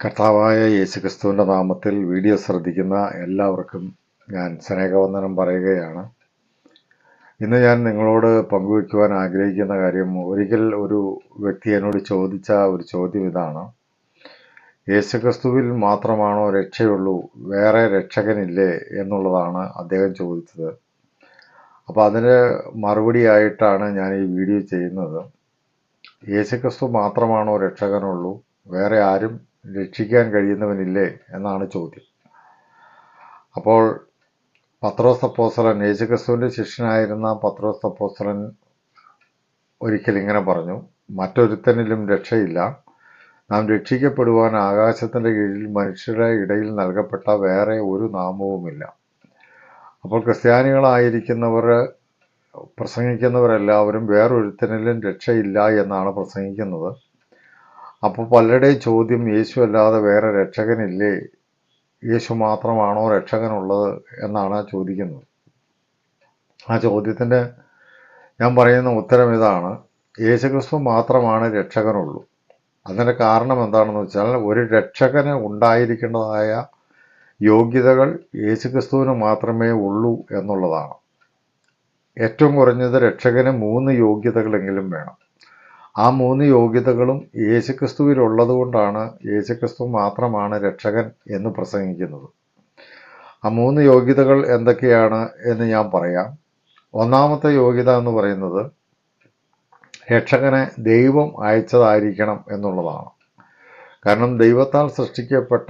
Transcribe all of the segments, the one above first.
കർത്താവായ യേശുക്രിസ്തുവിന്റെ നാമത്തിൽ വീഡിയോ ശ്രദ്ധിക്കുന്ന എല്ലാവർക്കും ഞാൻ സ്നേഹവന്ദനം പറയുകയാണ്. ഇന്ന് ഞാൻ നിങ്ങളോട് പങ്കുവയ്ക്കുവാൻ ആഗ്രഹിക്കുന്ന കാര്യം ഒരിക്കൽ ഒരു വ്യക്തി എന്നോട് ചോദിച്ച ഒരു ചോദ്യം ഇതാണ്. യേശുക്രിസ്തുവിൽ മാത്രമാണോ രക്ഷയുള്ളൂ വേറെ രക്ഷകനില്ലേ എന്നുള്ളതാണ് അദ്ദേഹം ചോദിച്ചത്. അപ്പോൾ അതിന് മറുപടിയായിട്ടാണ് ഞാൻ ഈ വീഡിയോ ചെയ്യുന്നത്. യേശുക്രിസ്തു മാത്രമാണോ രക്ഷകനുള്ളൂ വേറെ ആരും രക്ഷിക്കാൻ കഴിയുന്നവനില്ലേ എന്നാണ് ചോദ്യം. അപ്പോൾ പത്രോസ് യേശുക്രിസ്തുവിന്റെ ശിഷ്യനായിരുന്ന പത്രോസ് ഒരിക്കലിങ്ങനെ ഒരിക്കൽ ഇങ്ങനെ പറഞ്ഞു മറ്റൊരുത്തനിലും രക്ഷയില്ല. നാം രക്ഷിക്കപ്പെടുവാൻ ആകാശത്തിന്റെ കീഴിൽ മനുഷ്യരുടെ ഇടയിൽ നൽകപ്പെട്ട വേറെ ഒരു നാമവുമില്ല. അപ്പോൾ ക്രിസ്ത്യാനികളായിരിക്കുന്നവർ പ്രസംഗിക്കുന്നവരെല്ലാവരും വേറൊരുത്തനിലും രക്ഷയില്ല എന്നാണ് പ്രസംഗിക്കുന്നത്. അപ്പോൾ പലരുടെയും ചോദ്യം യേശു അല്ലാതെ വേറെ രക്ഷകനില്ലേ? യേശു മാത്രമാണോ രക്ഷകനുള്ളത് എന്നാണ് ചോദിക്കുന്നത്. ആ ചോദ്യത്തിന്റെ ഞാൻ പറയുന്ന ഉത്തരം ഇതാണ്. യേശുക്രിസ്തു മാത്രമാണ് രക്ഷകനുള്ളൂ. അതിന്റെ കാരണം എന്താണെന്ന് വെച്ചാൽ ഒരു രക്ഷകന് ഉണ്ടായിരിക്കേണ്ടതായ യോഗ്യതകൾ യേശുക്രിസ്തുവിന് മാത്രമേ ഉള്ളൂ എന്നുള്ളതാണ്. ഏറ്റവും കുറഞ്ഞത് രക്ഷകന് മൂന്ന് യോഗ്യതകളെങ്കിലും വേണം. ആ മൂന്ന് യോഗ്യതകളും യേശുക്രിസ്തുവിലുള്ളതുകൊണ്ടാണ് യേശുക്രിസ്തു മാത്രമാണ് രക്ഷകൻ എന്ന് പ്രസംഗിക്കുന്നത്. ആ മൂന്ന് യോഗ്യതകൾ എന്തൊക്കെയാണ് എന്ന് ഞാൻ പറയാം. ഒന്നാമത്തെ യോഗ്യത എന്ന് പറയുന്നത് രക്ഷകനെ ദൈവം അയച്ചതായിരിക്കണം എന്നുള്ളതാണ്. കാരണം ദൈവത്താൽ സൃഷ്ടിക്കപ്പെട്ട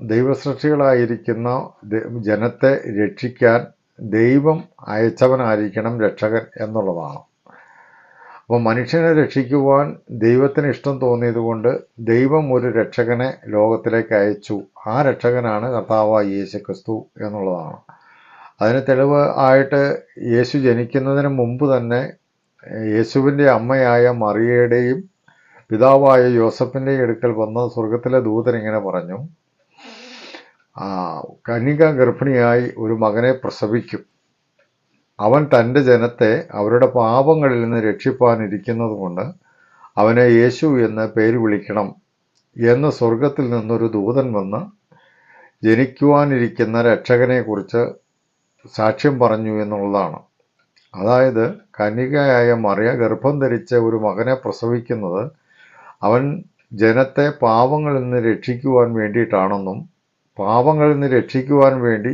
ദൈവസൃഷ്ടികളായിരിക്കുന്ന ജനത്തെ രക്ഷിക്കാൻ ദൈവം അയച്ചവനായിരിക്കണം രക്ഷകൻ എന്നുള്ളതാണ്. അപ്പോൾ മനുഷ്യനെ രക്ഷിക്കുവാൻ ദൈവത്തിന് ഇഷ്ടം തോന്നിയതുകൊണ്ട് ദൈവം ഒരു രക്ഷകനെ ലോകത്തിലേക്ക് അയച്ചു. ആ രക്ഷകനാണ് കർത്താവ് യേശു ക്രിസ്തു എന്നുള്ളതാണ്. അതിന് തെളിവ് ആയിട്ട് യേശു ജനിക്കുന്നതിന് മുമ്പ് തന്നെ യേശുവിന്റെ അമ്മയായ മറിയയുടെയും പിതാവായ യോസഫിന്റെയും അടുക്കൽ വന്ന സ്വർഗത്തിലെ ദൂതൻ ഇങ്ങനെ പറഞ്ഞു കന്യക ഗർഭിണിയായി ഒരു മകനെ പ്രസവിക്കും. അവൻ തന്റെ ജനത്തെ അവരുടെ പാപങ്ങളിൽ നിന്ന് രക്ഷിപ്പാനിരിക്കുന്നത് കൊണ്ട് അവനെ യേശു എന്ന് പേര് വിളിക്കണം എന്ന് സ്വർഗത്തിൽ നിന്നൊരു ദൂതൻ വന്ന് ജനിക്കുവാനിരിക്കുന്ന രക്ഷകനെക്കുറിച്ച് സാക്ഷ്യം പറഞ്ഞു എന്നുള്ളതാണ്. അതായത് കന്യകയായ മറിയ ഗർഭം ധരിച്ച ഒരു മകനെ പ്രസവിക്കുന്നത് അവൻ ജനത്തെ പാപങ്ങളിൽ നിന്ന് രക്ഷിക്കുവാൻ വേണ്ടിയിട്ടാണെന്നും പാപങ്ങളിൽ നിന്ന് രക്ഷിക്കുവാൻ വേണ്ടി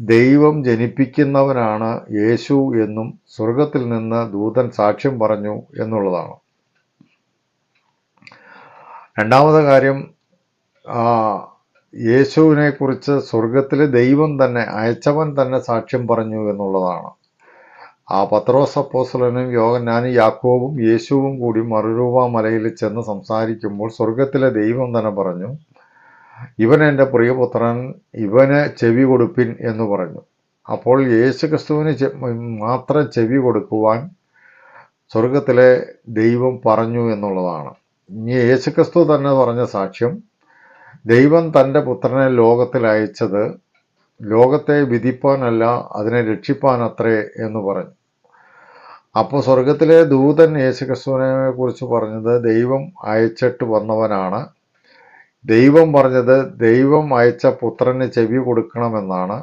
ദൈവം ജനിപ്പിക്കുന്നവനാണ് യേശു എന്നും സ്വർഗത്തിൽ നിന്ന് ദൂതൻ സാക്ഷ്യം പറഞ്ഞു എന്നുള്ളതാണ്. രണ്ടാമത്തെ കാര്യം യേശുവിനെ കുറിച്ച് സ്വർഗത്തിലെ ദൈവം തന്നെ അയച്ചവൻ തന്നെ സാക്ഷ്യം പറഞ്ഞു എന്നുള്ളതാണ്. ആ പത്രോസ് അപ്പോസ്ലനും യോഗനാനും യാക്കോവും യേശുവും കൂടി മറുരൂപ മലയിൽ ചെന്ന് സംസാരിക്കുമ്പോൾ സ്വർഗത്തിലെ ദൈവം തന്നെ പറഞ്ഞു ഇവൻ എന്റെ പ്രിയപുത്രൻ ഇവന് ചെവി കൊടുപ്പിൻ എന്ന് പറഞ്ഞു. അപ്പോൾ യേശു ക്രിസ്തുവിന് മാത്രം ചെവി കൊടുക്കുവാൻ സ്വർഗത്തിലെ ദൈവം പറഞ്ഞു എന്നുള്ളതാണ്. ഇനി യേശുക്രിസ്തു തന്നെ പറഞ്ഞ സാക്ഷ്യം ദൈവം തന്റെ പുത്രനെ ലോകത്തിൽ അയച്ചത് ലോകത്തെ വിധിപ്പാനല്ല അതിനെ രക്ഷിപ്പാനത്രേ എന്ന് പറഞ്ഞു. അപ്പോൾ സ്വർഗത്തിലെ ദൂതൻ യേശുക്രിസ്തുവിനെ കുറിച്ച് പറഞ്ഞത് ദൈവം അയച്ചിട്ട് വന്നവനാണ്. ദൈവം പറഞ്ഞത് ദൈവം അയച്ച പുത്രന് ചെവി കൊടുക്കണമെന്നാണ്.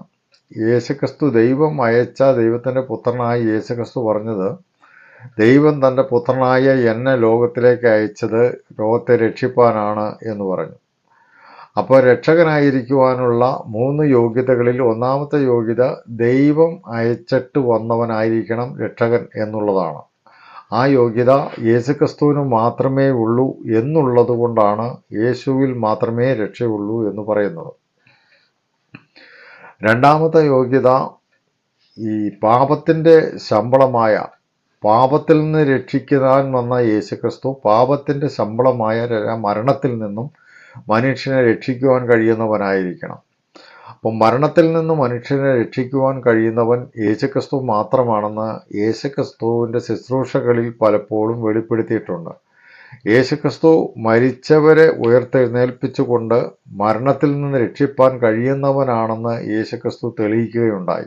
യേശുക്രിസ്തു ദൈവം അയച്ച ദൈവത്തിന്റെ പുത്രനായ യേശുക്രിസ്തു പറഞ്ഞത് ദൈവം തന്റെ പുത്രനായ എന്നെ ലോകത്തിലേക്ക് അയച്ചത് ലോകത്തെ രക്ഷിപ്പാനാണ് എന്ന് പറഞ്ഞു. അപ്പോൾ രക്ഷകനായിരിക്കുവാനുള്ള മൂന്ന് യോഗ്യതകളിൽ ഒന്നാമത്തെ യോഗ്യത ദൈവം അയച്ചിട്ട് വന്നവനായിരിക്കണം രക്ഷകൻ എന്നുള്ളതാണ്. ആ യോഗ്യത യേശുക്രിസ്തുവിന് മാത്രമേ ഉള്ളൂ എന്നുള്ളത് കൊണ്ടാണ് യേശുവിൽ മാത്രമേ രക്ഷയുള്ളൂ എന്ന് പറയുന്നത്. രണ്ടാമത്തെ യോഗ്യത ഈ പാപത്തിന്റെ ശമ്പളമായ പാപത്തിൽ നിന്ന് രക്ഷിക്കാൻ വന്ന യേശുക്രിസ്തു പാപത്തിന്റെ ശമ്പളമായ മരണത്തിൽ നിന്നും മനുഷ്യനെ രക്ഷിക്കുവാൻ കഴിയുന്നവനായിരിക്കണം. അപ്പം മരണത്തിൽ നിന്ന് മനുഷ്യനെ രക്ഷിക്കുവാൻ കഴിയുന്നവൻ യേശുക്രിസ്തു മാത്രമാണെന്ന് യേശുക്രിസ്തുവിന്റെ ശുശ്രൂഷകളിൽ പലപ്പോഴും വെളിപ്പെടുത്തിയിട്ടുണ്ട്. യേശുക്രിസ്തു മരിച്ചവരെ ഉയർത്തെഴുന്നേൽപ്പിച്ചുകൊണ്ട് മരണത്തിൽ നിന്ന് രക്ഷിപ്പാൻ കഴിയുന്നവനാണെന്ന് യേശുക്രിസ്തു തെളിയിക്കുകയുണ്ടായി.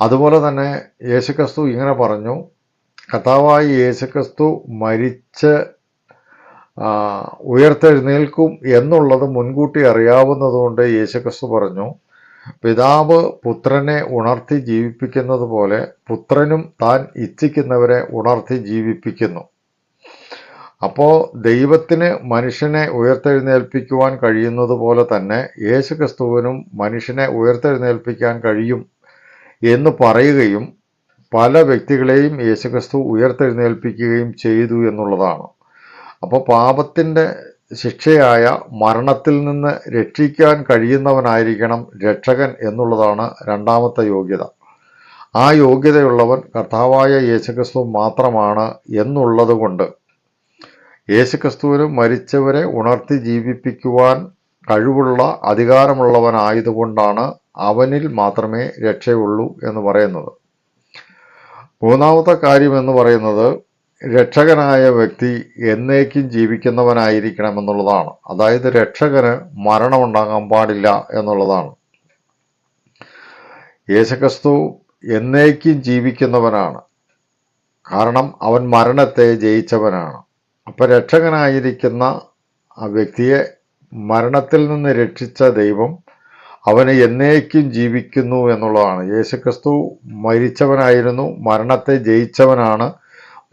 അതുപോലെ തന്നെ യേശുക്രിസ്തു ഇങ്ങനെ പറഞ്ഞു കഥാവായി യേശുക്രിസ്തു മരിച്ച് ഉയർത്തെഴുന്നേൽക്കും എന്നുള്ളത് മുൻകൂട്ടി അറിയാവുന്നതുകൊണ്ട് യേശുക്രിസ്തു പറഞ്ഞു പിതാവ് പുത്രനെ ഉണർത്തി ജീവിപ്പിക്കുന്നത് പോലെ പുത്രനും താൻ ഇച്ഛിക്കുന്നവരെ ഉണർത്തി ജീവിപ്പിക്കുന്നു. അപ്പോൾ ദൈവത്തിന് മനുഷ്യനെ ഉയർത്തെഴുന്നേൽപ്പിക്കുവാൻ കഴിയുന്നത് പോലെ തന്നെ യേശുക്രിസ്തുവിനും മനുഷ്യനെ ഉയർത്തെഴുന്നേൽപ്പിക്കാൻ കഴിയും എന്ന് പറയുകയും പല വ്യക്തികളെയും യേശുക്രിസ്തു ഉയർത്തെഴുന്നേൽപ്പിക്കുകയും ചെയ്തു എന്നുള്ളതാണ്. അപ്പോൾ പാപത്തിന്റെ ശിക്ഷയായ മരണത്തിൽ നിന്ന് രക്ഷിക്കാൻ കഴിയുന്നവനായിരിക്കണം രക്ഷകൻ എന്നുള്ളതാണ് രണ്ടാമത്തെ യോഗ്യത. ആ യോഗ്യതയുള്ളവൻ കർത്താവായ യേശുക്രിസ്തു മാത്രമാണ് എന്നുള്ളതുകൊണ്ട് യേശുക്രിസ്തുവിന് മരിച്ചവരെ ഉണർത്തി ജീവിപ്പിക്കുവാൻ കഴിവുള്ള അധികാരമുള്ളവനായതുകൊണ്ടാണ് അവനിൽ മാത്രമേ രക്ഷയുള്ളൂ എന്ന് പറയുന്നത്. മൂന്നാമത്തെ കാര്യം എന്ന് പറയുന്നത് രക്ഷകനായ വ്യക്തി എന്നേക്കും ജീവിക്കുന്നവനായിരിക്കണം എന്നുള്ളതാണ് അതായത് രക്ഷകന് മരണമുണ്ടാകാൻ പാടില്ല എന്നുള്ളതാണ്. യേശുക്രിസ്തു എന്നേക്കും ജീവിക്കുന്നവനാണ്. കാരണം അവൻ മരണത്തെ ജയിച്ചവനാണ്. അപ്പം രക്ഷകനായിരിക്കുന്ന ആ വ്യക്തിയെ മരണത്തിൽ നിന്ന് രക്ഷിച്ച ദൈവം അവന് എന്നേക്കും ജീവിക്കുന്നു എന്നുള്ളതാണ്. യേശുക്രിസ്തു മരിച്ചവനായിരുന്നു മരണത്തെ ജയിച്ചവനാണ്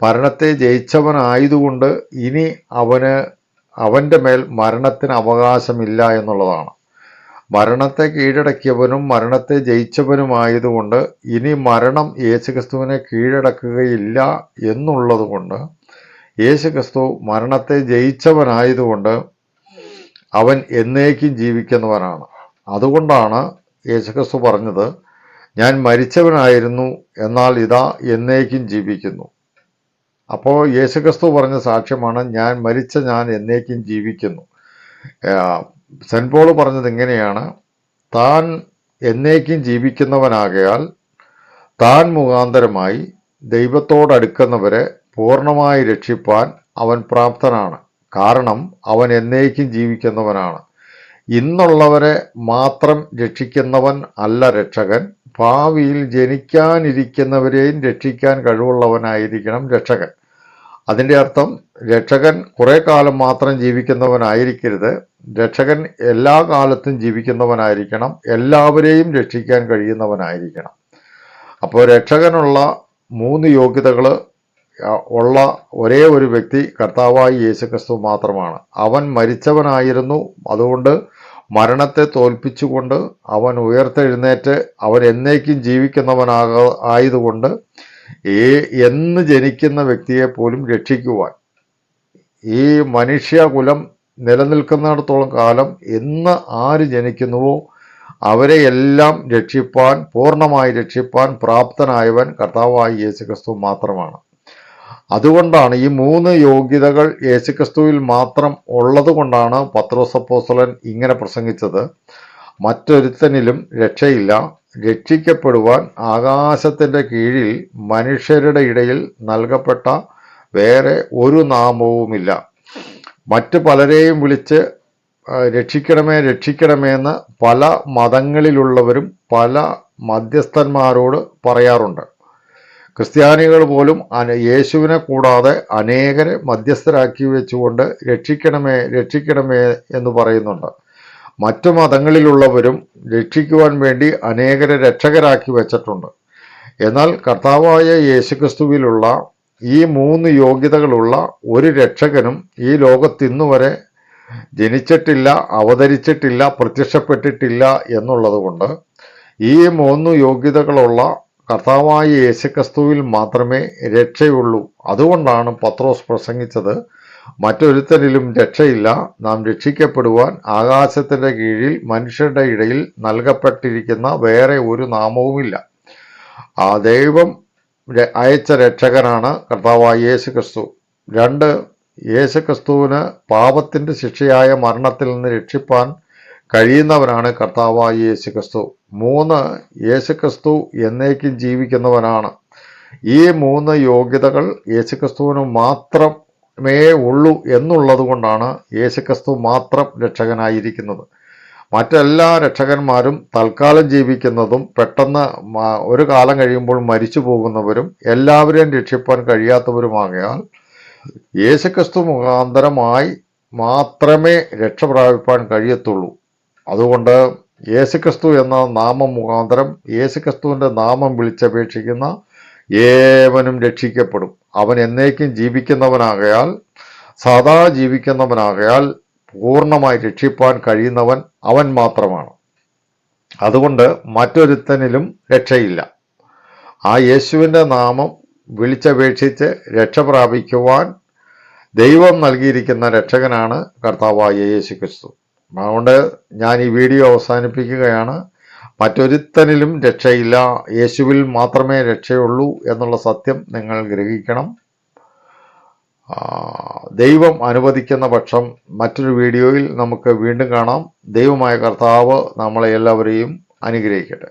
മരണത്തെ ജയിച്ചവനായതുകൊണ്ട് ഇനി അവന് അവന്റെ മേൽ മരണത്തിന് അവകാശമില്ല എന്നുള്ളതാണ്. മരണത്തെ കീഴടക്കിയവനും മരണത്തെ ജയിച്ചവനുമായതുകൊണ്ട് ഇനി മരണം യേശുക്രിസ്തുവിനെ കീഴടക്കുകയില്ല എന്നുള്ളതുകൊണ്ട് യേശുക്രിസ്തു മരണത്തെ ജയിച്ചവനായതുകൊണ്ട് അവൻ എന്നേക്കും ജീവിക്കുന്നവനാണ്. അതുകൊണ്ടാണ് യേശുക്രിസ്തു പറഞ്ഞത് ഞാൻ മരിച്ചവനായിരുന്നു എന്നാൽ ഇതാ എന്നേക്കും ജീവിക്കുന്നു. അപ്പോൾ യേശുക്രിസ്തു പറഞ്ഞ സാക്ഷ്യമാണ് ഞാൻ മരിച്ച ഞാൻ എന്നേക്കും ജീവിക്കുന്നു. സെന്റ് പോൾ പറഞ്ഞത് ഇങ്ങനെയാണ് താൻ എന്നേക്കും ജീവിക്കുന്നവനാകയാൽ താൻ മുഖാന്തരമായി ദൈവത്തോടടുക്കുന്നവരെ പൂർണമായി രക്ഷിപ്പാൻ അവൻ പ്രാപ്തനാണ്. കാരണം അവൻ എന്നേക്കും ജീവിക്കുന്നവനാണ്. ഇന്നുള്ളവരെ മാത്രം രക്ഷിക്കുന്നവൻ അല്ല രക്ഷകൻ. ഭാവിയിൽ ജനിക്കാനിരിക്കുന്നവരെയും രക്ഷിക്കാൻ കഴിവുള്ളവനായിരിക്കണം രക്ഷകൻ. അതിന്റെ അർത്ഥം രക്ഷകൻ കുറേ കാലം മാത്രം ജീവിക്കുന്നവനായിരിക്കരുത്. രക്ഷകൻ എല്ലാ കാലത്തും ജീവിക്കുന്നവനായിരിക്കണം. എല്ലാവരെയും രക്ഷിക്കാൻ കഴിയുന്നവനായിരിക്കണം. അപ്പോൾ രക്ഷകനുള്ള മൂന്ന് യോഗ്യതകൾ ഉള്ള ഒരേ ഒരു വ്യക്തി കർത്താവായി യേശുക്രിസ്തു മാത്രമാണ്. അവൻ മരിച്ചവനായിരുന്നു. അതുകൊണ്ട് മരണത്തെ തോൽപ്പിച്ചുകൊണ്ട് അവൻ ഉയർത്തെഴുന്നേറ്റ് അവൻ എന്നേക്കും ജീവിക്കുന്നവനാക ആയതുകൊണ്ട് ഏ എന്ന് ജനിക്കുന്ന വ്യക്തിയെ പോലും രക്ഷിക്കുവാൻ ഈ മനുഷ്യകുലം നിലനിൽക്കുന്നിടത്തോളം കാലം എന്ന് ആര് ജനിക്കുന്നുവോ അവരെ എല്ലാം രക്ഷിപ്പാൻ പൂർണമായി രക്ഷിപ്പാൻ പ്രാപ്തനായവൻ കർത്താവായ യേശുക്രിസ്തു മാത്രമാണ്. അതുകൊണ്ടാണ് ഈ മൂന്ന് യോഗ്യതകൾ യേശുക്രിസ്തുവിൽ മാത്രം ഉള്ളതുകൊണ്ടാണ് കൊണ്ടാണ് പത്രോസപ്പോസ്തലൻ ഇങ്ങനെ പ്രസംഗിച്ചത്. മറ്റൊരുത്തനിലും രക്ഷയില്ല. രക്ഷിക്കപ്പെടുവാൻ ആകാശത്തിന്റെ കീഴിൽ മനുഷ്യരുടെ ഇടയിൽ നൽകപ്പെട്ട വേറെ ഒരു നാമവുമില്ല. മറ്റ് പലരെയും വിളിച്ച് രക്ഷിക്കണമേ രക്ഷിക്കണമേ എന്ന് പല മതങ്ങളിലുള്ളവരും പല മധ്യസ്ഥന്മാരോട് പറയാറുണ്ട്. ക്രിസ്ത്യാനികൾ പോലും യേശുവിനെ കൂടാതെ അനേകരെ മധ്യസ്ഥരാക്കി വെച്ചുകൊണ്ട് രക്ഷിക്കണമേ രക്ഷിക്കണമേ എന്ന് പറയുന്നുണ്ട്. മറ്റു മതങ്ങളിലുള്ളവരും രക്ഷിക്കുവാൻ വേണ്ടി അനേകരെ രക്ഷകരാക്കി വച്ചിട്ടുണ്ട്. എന്നാൽ കർത്താവായ യേശുക്രിസ്തുവിലുള്ള ഈ മൂന്ന് യോഗ്യതകളുള്ള ഒരു രക്ഷകനും ഈ ലോകത്തിന്നു വരെ ജനിച്ചിട്ടില്ല അവതരിച്ചിട്ടില്ല പ്രത്യക്ഷപ്പെട്ടിട്ടില്ല എന്നുള്ളതുകൊണ്ട് ഈ മൂന്ന് യോഗ്യതകളുള്ള കർത്താവായ യേശുക്രിസ്തുവിൽ മാത്രമേ രക്ഷയുള്ളൂ. അതുകൊണ്ടാണ് പത്രോസ് പ്രസംഗിച്ചത് മറ്റൊരുത്തരിലും രക്ഷയില്ല. നാം രക്ഷിക്കപ്പെടുവാൻ ആകാശത്തിന്റെ കീഴിൽ മനുഷ്യരുടെ ഇടയിൽ നൽകപ്പെട്ടിരിക്കുന്ന വേറെ ഒരു നാമവുമില്ല. ആ ദൈവം അയച്ച രക്ഷകനാണ് കർത്താവായ യേശു ക്രിസ്തു രണ്ട് യേശു ക്രിസ്തുവിന് പാപത്തിന്റെ ശിക്ഷയായ മരണത്തിൽ നിന്ന് രക്ഷിപ്പാൻ കഴിയുന്നവനാണ് കർത്താവായ യേശു ക്രിസ്തു മൂന്ന് യേശു ക്രിസ്തു എന്നേക്കും ജീവിക്കുന്നവനാണ്. ഈ മൂന്ന് യോഗ്യതകൾ യേശു ക്രിസ്തുവിന് മാത്രമേ ഉള്ളൂ എന്നുള്ളതുകൊണ്ടാണ് യേശുക്രിസ്തു മാത്രം രക്ഷകനായിരിക്കുന്നത്. മറ്റെല്ലാ രക്ഷകന്മാരും തൽക്കാലം ജീവിക്കുന്നതും പെട്ടെന്ന് ഒരു കാലം കഴിയുമ്പോൾ മരിച്ചു പോകുന്നവരും എല്ലാവരെയും രക്ഷിപ്പാൻ കഴിയാത്തവരുമാകയാൽ യേശുക്രിസ്തു മുഖാന്തരമായി മാത്രമേ രക്ഷ പ്രാപിപ്പാൻ കഴിയത്തുള്ളൂ. അതുകൊണ്ട് യേശുക്രിസ്തു എന്ന നാമം മുഖാന്തരം യേശുക്രിസ്തുവിന്റെ നാമം വിളിച്ചപേക്ഷിക്കുന്ന ഏവനും രക്ഷിക്കപ്പെടും. അവൻ എന്നേക്കും ജീവിക്കുന്നവനാകയാൽ സദാ ജീവിക്കുന്നവനാകയാൽ പൂർണമായി രക്ഷിപ്പാൻ കഴിയുന്നവൻ അവൻ മാത്രമാണ്. അതുകൊണ്ട് മറ്റൊരുത്തനിലും രക്ഷയില്ല. ആ യേശുവിന്റെ നാമം വിളിച്ചപേക്ഷിച്ച് രക്ഷ പ്രാപിക്കുവാൻ ദൈവം നൽകിയിരിക്കുന്ന രക്ഷകനാണ് കർത്താവായ യേശു ക്രിസ്തു അതുകൊണ്ട് ഞാൻ ഈ വീഡിയോ അവസാനിപ്പിക്കുകയാണ്. മറ്റൊരുത്തനിലും രക്ഷയില്ല. യേശുവിൽ മാത്രമേ രക്ഷയുള്ളൂ എന്നുള്ള സത്യം നിങ്ങൾ ഗ്രഹിക്കണം. ദൈവം അനുവദിക്കുന്ന പക്ഷം മറ്റൊരു വീഡിയോയിൽ നമുക്ക് വീണ്ടും കാണാം. ദൈവമായ കർത്താവ് നമ്മളെ എല്ലാവരെയും അനുഗ്രഹിക്കട്ടെ.